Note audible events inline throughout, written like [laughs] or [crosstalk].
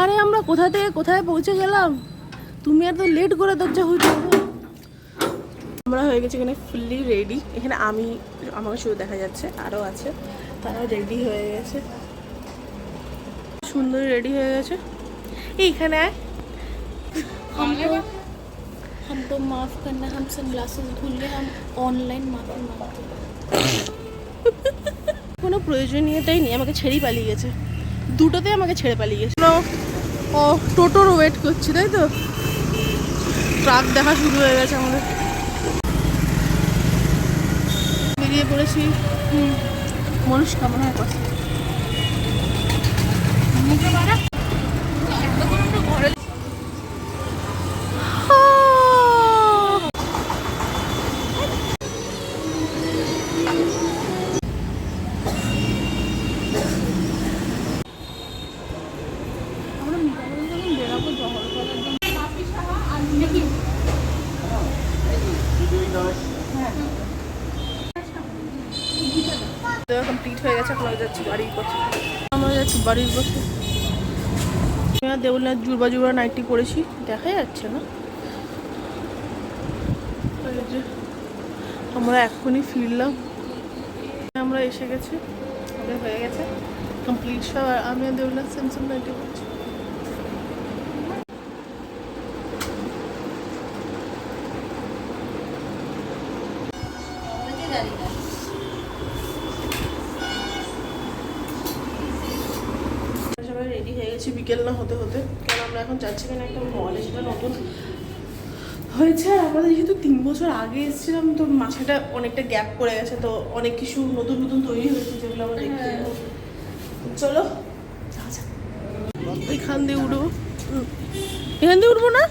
আরে আমরা কোথা থেকে কোথায় পৌঁছে গেলাম তুমি এত লেট করে দরজা হইতে আমরা হয়ে গেছি এখানে ফুললি রেডি এখানে আমি আমাকে শুধু দেখা যাচ্ছে আরও আছে তারা রেডি হয়ে গেছে সুন্দর রেডি হয়ে গেছে এইখানে আয় [laughs] हम तो हमको माफ करना हम सनग्लासेस भूल गए हम ऑनलाइन माफी मांगते हैं। কোনো প্রয়োজনীয়তাই নেই আমাকে ছেড়েই পালিয়ে গেছে দুটোতে আমাকে ছেড়ে পালিয়ে গেছে। ও, টোটোর ওয়েট করছি তাই তো? ট্রাক দেখা শুরু হয়ে গেছে আমাদের। বেরিয়ে পড়েছি। হুম, মনস্কামনার কথা। যাচ্ছি বাড়ির পথে। আমরা যাচ্ছি বাড়ির পথে। আমি আর দেউলনাথ জুড়বা জুড়বা নাইটি পরেছি দেখা যাচ্ছে না। আমরা এক্ষুনি ফিরলাম। আমরা এসে গেছি আমাদের হয়ে গেছে কমপ্লিট সব আর আমি আর দেউলনাথ স্যামসাং নাইটি পরেছি। সবাই রেডি হয়ে গেছি বিকেল না হতে হতে কারণ আমরা এখন যাচ্ছি এখানে একটা মলে সেটা নতুন। হয়েছে আর আমরা যেহেতু তিন বছর আগে এসেছিলাম তো মাঝখানে অনেকটা গ্যাপ পড়ে গেছে তো অনেক কিছু নতুন নতুন তৈরি হয়েছে যেগুলো আমরা দেখতে চলো এখান দিয়ে উঠবো। এখান দিয়ে উঠবো না?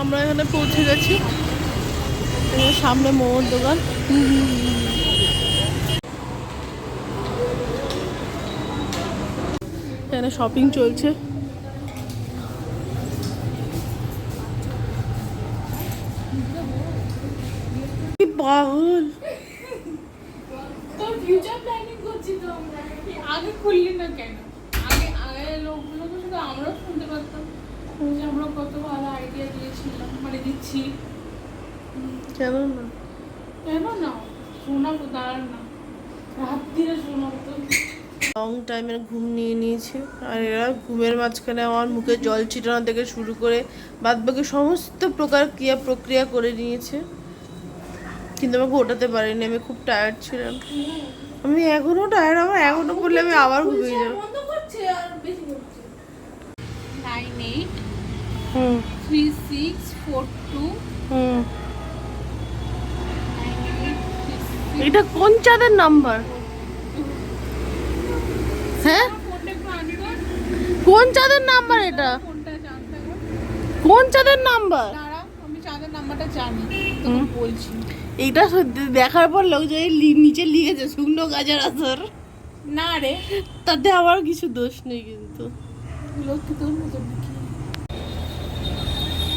আমরা এখানে পৌঁছে গেছি। সামনে মোমোর দোকান। এখানে শপিং চলছে। করছি আমরাও শুনতে পারতাম। আমরা কত ভালো আইডিয়া দিয়েছিলাম মানে দিচ্ছি। কেন না কেন না শোনাবো দাঁড়ান না। রাত্রিরে শোনাবো তো। লং টাইমের ঘুম নিয়ে নিয়েছে। আর এরা ঘুমের মাঝখানে আমার মুখে জল ছিটানো থেকে শুরু করে বাদ বাকি সমস্ত প্রকার ক্রিয়া প্রক্রিয়া করে নিয়েছে। কিন্তু আমাকে ওঠাতে পারিনি আমি খুব টায়ার্ড ছিলাম। আমি এখনও টায়ার্ড আমার এখনও করলে আমি আবার ঘুমিয়ে যাব। বন্ধ করছে আর বেশি করছে। Nine eight hmm. Three six four two hmm এটা কোন চাঁদের নাম্বার? হ্যাঁ? কোন চাঁদের নাম্বার এটা? কোন চাঁদের নাম্বার? দাঁড়া আমি চাঁদের নাম্বারটা জানি তোকে বলছি। এইটা সত্যি দেখার পর লোক যে নিচে লিখেছে শুকনো গাজার আসর না রে। তাতে আমার কিছু দোষ নেই কিন্তু।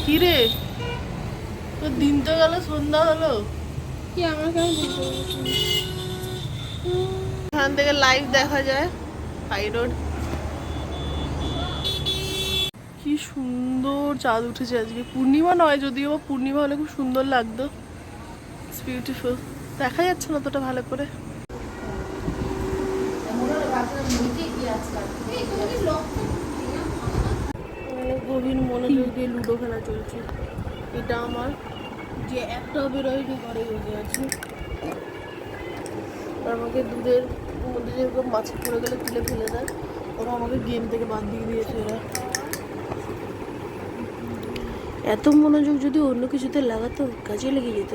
কি রে? তোর দিন তো গেল সন্ধ্যা হলো। কি আমার? এখান থেকে লাইভ দেখা যায় হাই রোড কি সুন্দর চাঁদ উঠেছে আজকে। পূর্ণিমা নয় যদিও পূর্ণিমা হলে খুব সুন্দর লাগতো। ইটস বিউটিফুল দেখা যাচ্ছে না তোটা ভালো করে। গভীর মনোযোগ দিয়ে লুডো খেলা চলছে। এটা আমার যে বেরোয়নি ঘরে বসে আমাকে দুধের মধ্যে যেরকম মাছ পড়ে গেলে তুলে ফেলে দেয়, ওরা আমাকে গেম থেকে বাদ দিয়ে দিয়েছে এরা। এত মনোযোগ যদি অন্য কিছুতে লাগাতো, কাজে লেগে যেত।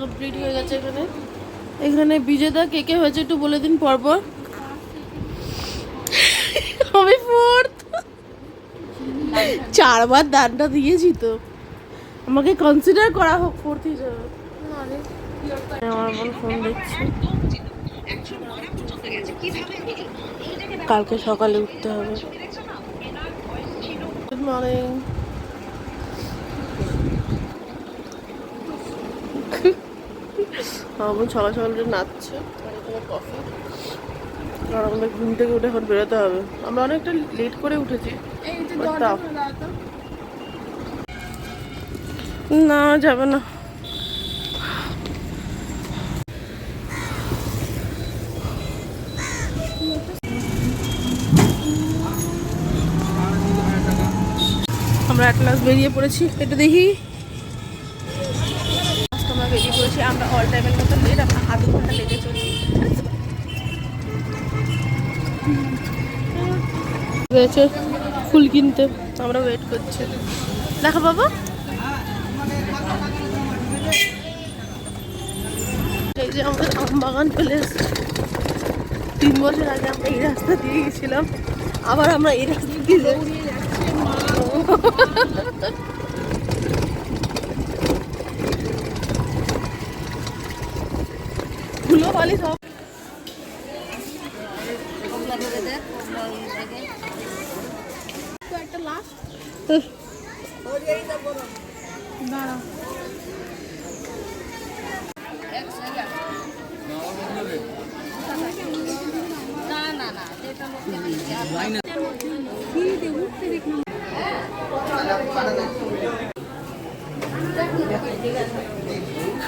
কমপ্লিট হয়ে গেছে এখানে। এখানে বিজেতা কে কে হয়েছে একটু বলে দিন পরপর। আমি ফোর্থ চারবার দানটা দিয়েছি তো। আমাকে কনসিডার করা হোক করতে যাবে আমার বোন ফোন দেখছে কালকে সকালে উঠতে হবে। গুড মর্নিং আমার সকাল সকাল উঠে নাচছে। কফি আর আমাদের ঘুম থেকে উঠে এখন বেরোতে হবে। আমরা অনেকটা লেট করে উঠেছি না, যাবে না। আমরা এক লাস বেরিয়ে পড়েছি। এটা দেখি। আমরা বেরিয়ে পড়েছি, আমরা অল টাইমের মতো লেট আধ ঘণ্টা ফুল কিনতে। আমরা ওয়েট করছি। দেখো বাবা যে আমাদের আম বাগান চলে এসেছে। তিন বছর আগে আমরা এই রাস্তা দিয়ে গেছিলাম। আবার আমরা এই রাস্তা দিয়ে ধুলো বালি সব। তো একটা লাস্ট দাঁড়াও।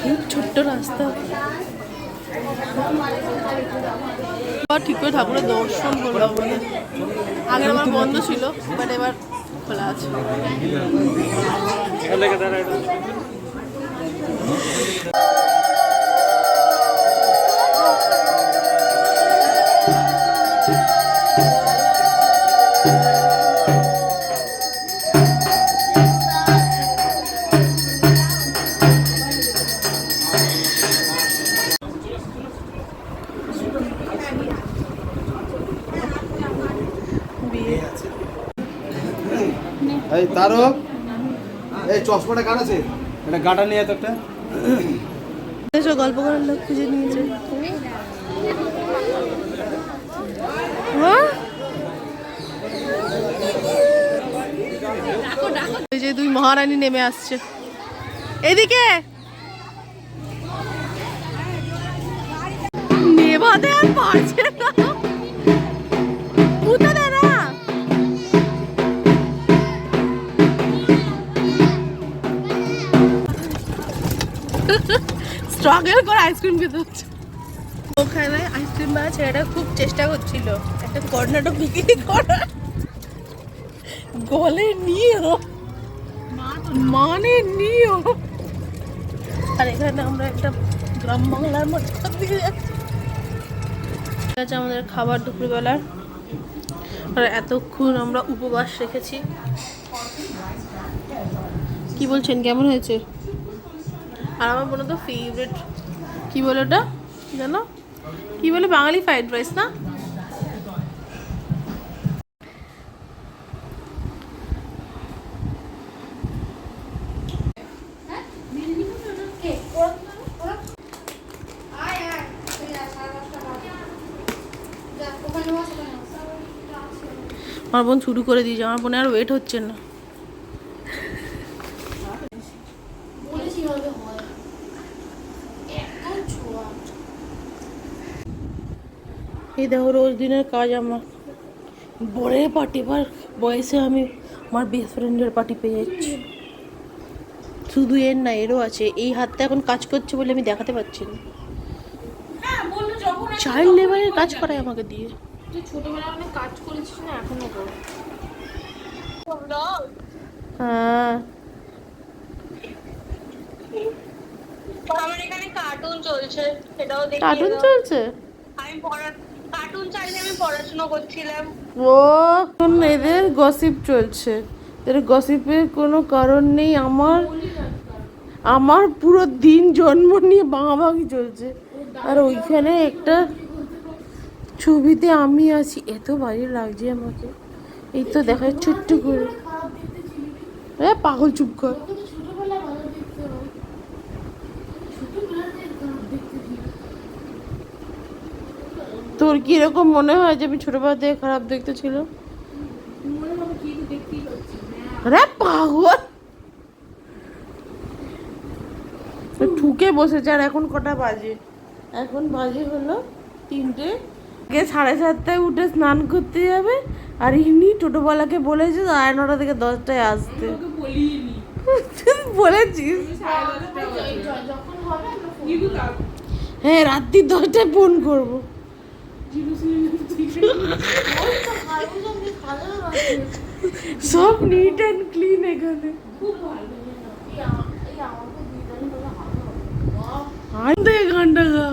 খুব ছোট্ট রাস্তা। আবার ঠিক করে ঠাকুরের দর্শন করব আমাদের আগে আমার বন্ধ ছিল বাট এবার খোলা আছে। বিয়ে তারক এই চশমাটা কার আছে? এটা গাটা নিয়ে গল্প করার লোক খুঁজে নিয়েছে। হ্যাঁ? যে দুই মহারানী নেমে আসছে। এদিকে! নেভাতে আর পারছে না। স্ট্রাগল করে আইসক্রিম খেতে হচ্ছে। ওখানে আইসক্রিম বানা ছেলেটা খুব চেষ্টা করছিল। একটা কর্নাটক বিক্রি করার। গলে নিয়েও মানে নিয়েও আর এখানে আমরা একটা গ্রাম বাংলার মধ্যে দিয়ে যাচ্ছি। ঠিক আছে আমাদের খাবার দুপুরবেলার। আর এতক্ষণ আমরা উপবাস রেখেছি। কি বলছেন? কেমন হয়েছে? আর আমার বোন তো ফেভারিট কি বলে ওটা? জানো? কি বলে? বাঙালি ফ্রাইড রাইস না? আমার বোন শুরু করে দিয়েছে। আমার বোনের আর ওয়েট হচ্ছে না। এই দেখো রোজ দিনের কাজ আমার। বরের পার্টি এবার বয়সে আমি আমার বেস্ট ফ্রেন্ডের পার্টি পেয়ে যাচ্ছি। শুধু এর না এরও আছে। এই হাতটা এখন কাজ করছে বলে আমি দেখাতে পারছি না। হ্যাঁ চাইল্ড লেবারের কাজ করায় আমাকে দিয়ে। তুই ছোটবেলায় অনেক কাজ করেছিস না এখনও হ্যাঁ। আমার এখানে কার্টুন চলছে সেটাও দেখি কার্টুন চলছে? আমি পড়া কার্টুন চাইলে আমি পড়াশোনা করছিলাম। ও, এখন এদের গসিপ চলছে। এদের গসিপের কোনো কারণ নেই, আমার আমার পুরো দিন জন্ম নিয়ে ভাঙাভাঙি চলছে। আর ওইখানে একটা ছবিতে আমি আছি, এত বাজে লাগছে আমাকে। এই তো দেখা ছোট্ট করে। এ, পাগল চুপ কর। তোর কি এরকম মনে হয় যে আমি ছোটবেলা থেকে খারাপ দেখতে ছিল আরে পাগল! ঠুকে বসেছে আর এখন কটা বাজে? এখন বাজে হলো তিনটে। আগে সাড়ে সাতটায় উঠে স্নান করতে যাবে আর ইনি টোটোওয়ালাকে বলেছে সাড়ে নটা থেকে দশটায় আসতে। [laughs] বলেছিস? যখন হবে আমরা কিন্তু কাকু হ্যাঁ রাত্রি দশটায় ফোন করব। সব নিট অ্যান্ড ক্লিন এখানে খুব ভালো আই থেকে ঘণ্টা গা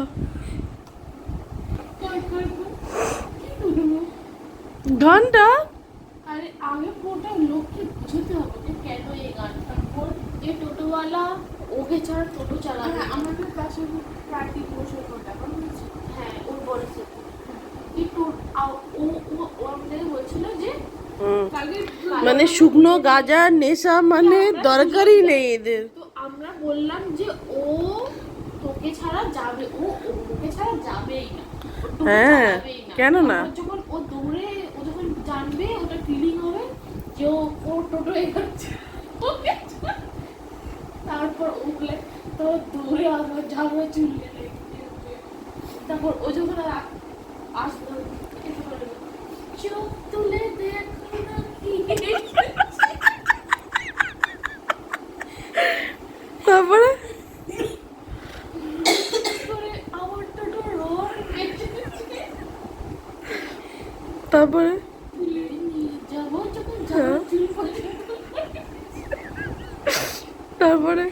কই কই কই কি বলব ঘণ্টা আরে আগে পুরোটা লোককে বুঝতে হবে যে কেন এই গানটা ওর যে টোটোওয়ালা ওকে ছাড়া টোটো চালাবে হ্যাঁ, আমাদের পাশে প্রার্থী বসে ওটা হ্যাঁ ওর বলেছে মানে শুকনো গাজা নেশা মানে দরকারই নেই এদের। তো আমরা বললাম যে ও তোকে ছাড়া যাবে ও ওকে ছাড়া যাবেই না। হ্যাঁ, কেন না? যখন ও দৌড়ে ও যখন জানবে ওটা ফিলিং হবে যে ও ও টোটো এগোচ্ছে তারপর উঠলে তো দৌড়ে আসবে ঝামড়া চুললে তারপর ও যখন চোখ তুলে দেখো না তারপরে? তারপরে? তারপরে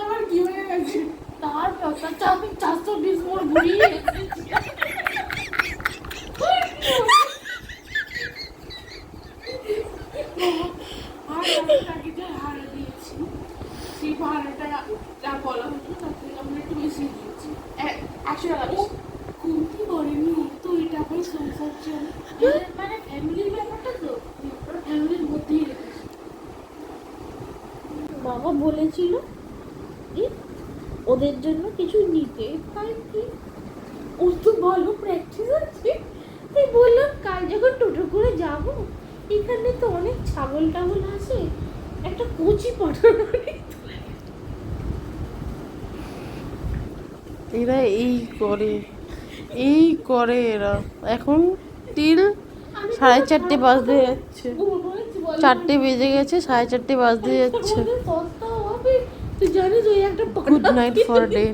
আমার কি হয়ে। গেছে তারপর? তার চারশো বিশ মোড় ঘুরিয়ে এসেছি আর আমি তাকে যে ভাড়া দিয়েছি সেই ভাড়াটা যা বলা হতো তার থেকে আমরা একটু বেশি দিয়েছি এ- একশো টাকা কমতি করেনি তো এই টাকায় সংসার চলে। মানে ফ্যামিলির ব্যাপারটা তো ফ্যামিলির মধ্যেই রেখেছে। বাবা বলেছিল ওদের জন্য কিছু নিতে তাই কি? ওর তো ভালো প্র্যাকটিস আছে। তাই বললাম কাল যখন টোটো করে যাব এখানে তো অনেক ছাগল টাগল আছে একটা কচি পাঠানো এরা এই করে এই করে এরা। এখন টিল সাড়ে চারটে বাজতে যাচ্ছে। চারটে বেজে গেছে সাড়ে চারটে বাজতে যাচ্ছে। Good night for day